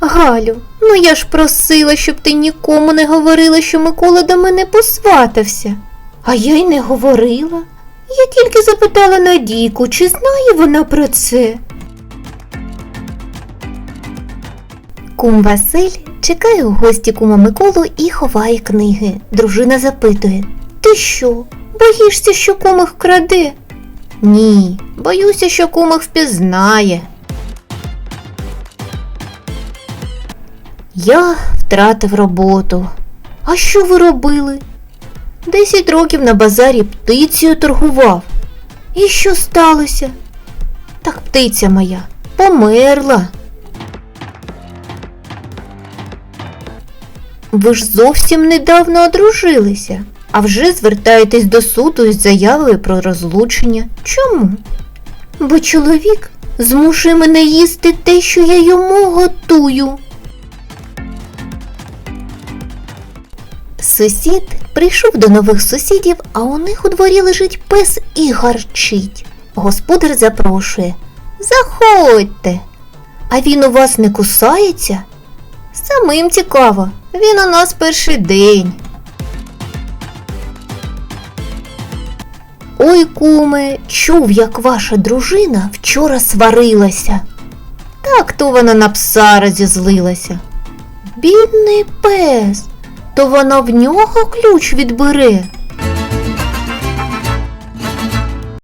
Галю, ну я ж просила, щоб ти нікому не говорила, що Микола до мене посватався. А я й не говорила. Я тільки запитала Надійку, чи знає вона про це. Кум Василь чекає у гості кума Миколу і ховає книги. Дружина запитує: Ти що, боїшся, що кум їх вкраде? Ні, боюся, що кум їх впізнає. Я втратив роботу. А що ви робили? Десять років на базарі птицею торгував. І що сталося? Так птиця моя померла. Ви ж зовсім недавно одружилися, а вже звертаєтесь до суду із заявою про розлучення. Чому? Бо чоловік змушує мене їсти те, що я йому готую. Сусід прийшов до нових сусідів, а у них у дворі лежить пес і гарчить. Господар запрошує. Заходьте. А він у вас не кусається? Самим цікаво, він у нас перший день. Ой, куме, чув, як ваша дружина вчора сварилася. Так то вона на пса розізлилася. Бідний пес, то вона в нього ключ відбере.